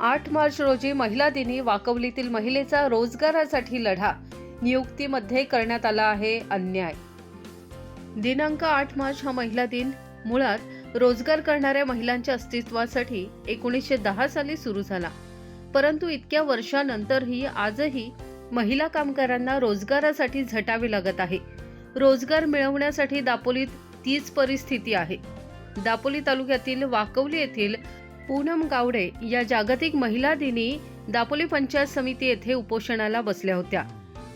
आठ मार्च रोजी महिला दिनी वाकवलीतील महिलेचा रोजगारासाठी लढा. नियुक्तीमध्ये करण्यात आला आहे अन्याय. दिनांक आठ मार्च हा महिला दिन. मुळात रोजगार करणाऱ्या महिलांच्या अस्तित्वासाठी एकोणीसशे दहा साली सुरू झाला. परंतु इतक्या वर्षानंतरही आजही महिला कामगारांना रोजगारासाठी झटावे लागत आहे. रोजगार मिळवण्यासाठी दापोलीत तीच परिस्थिती आहे. दापोली तालुक्यातील वाकवली येथील पूनम गावडे या जागतिक महिला दिनी दापोली पंचायत समिती येथे उपोषणाला बसल्या होत्या.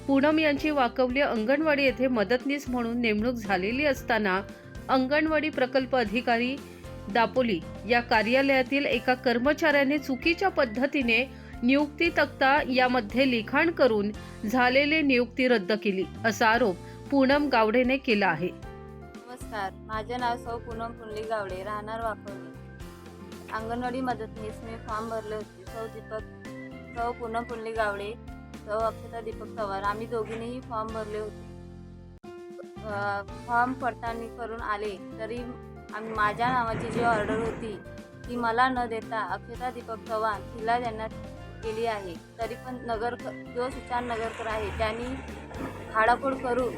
पूनम यांची वाकवली अंगणवाडी येथे मदतनीस म्हणून नेमणूक झालेली असताना अंगणवाडी प्रकल्प अधिकारी दापोली या कार्यालयातील एका कर्मचाऱ्याने चुकीच्या पद्धतीने नियुक्ती तक्ता यामध्ये लिखाण करून झालेली नियुक्ती रद्द केली असा आरोप पूनम गावडेने केला आहे. नमस्कार माझे नाव सौ पूनम पुनली गावडे राहणार वाकवली. अंगणवाडी मदतनीस मी फॉर्म भरले होते. सौ दीपक सौ पूनम पुंडली गावडे सौ अक्षता दीपक पवार. आम्ही दोघींनीही फॉर्म भरले होते. फॉर्म पडताळणी करून आले तरी आम्ही माझ्या नावाची जी ऑर्डर होती ती मला न देता अक्षता दीपक चव्हाण तिला देण्यात केली आहे. तरी पण नगर जो सुशांत नगरकर आहे त्यांनी हाडाफोड करून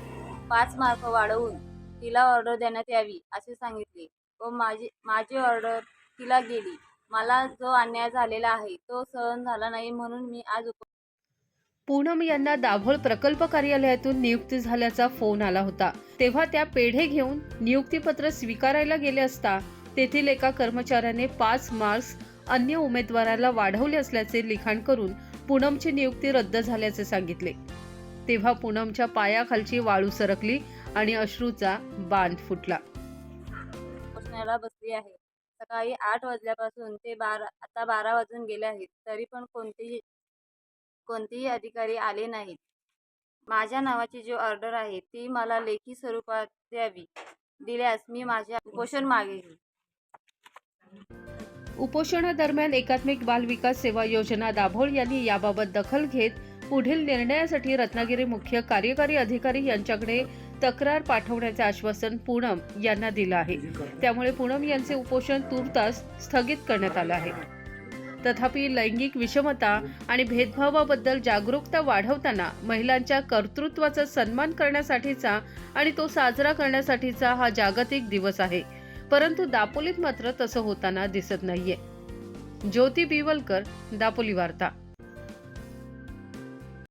पाच मार्क वाढवून तिला ऑर्डर देण्यात यावी असे सांगितले. व माझी माझी ऑर्डर तिला गेली. मला जो अन्याय झालेला आहे तो सहन झाला नाही म्हणून मी आज उप पूनम यांना दाभोळ प्रकल्प कार्यालयातून नियुक्ती झाल्याचा फोन आला होता. तेव्हा त्या पेढे घेऊन नियुक्तीपत्र स्वीकारायला गेले असता तेथील एका कर्मचाऱ्याने पाच मार्क्स अन्य उमेदवाराला वाढवले असल्याचे लिखाण करून पूनमची नियुक्ती रद्द झाल्याचे सांगितले. तेव्हा पूनमच्या पायाखालची वाळू सरकली आणि अश्रूचा बांध फुटला. बसली आहे. सकाळी आठ वाजल्यापासून ते बारा आता बारा वाजून गेले आहेत तरी पण कोणतेही कोणतेही अधिकारी आले नाहीत. माझ्या नावाची जी ऑर्डर आहे ती मला लेखी स्वरूपात द्यावी. दिल्यास मी माझ्या उपोषण मागे उपोषणादरम्यान एकात्मिक बाल विकास सेवा योजना दाभोळ यांनी याबाबत दखल घेत पुढील निर्णयासाठी रत्नागिरी मुख्य कार्यकारी अधिकारी यांच्याकडे तक्रार पाठवण्याचे आश्वासन पूनम यांना दिलं आहे. त्यामुळे पूनम यांचे उपोषण तूर्तास स्थगित करण्यात आलं आहे. तथापि लैंगिक विषमता आणि भेदभावाबद्दल जागरूकता वाढवताना महिलांच्या कर्तृत्वाचा सन्मान करण्यासाठीचा आणि तो साजरा करण्यासाठीचा हा जागतिक दिवस आहे. परंतु दापोलीत मात्र तसं होताना दिसत नाहीये. ज्योती बिवलकर दापोली वार्ता.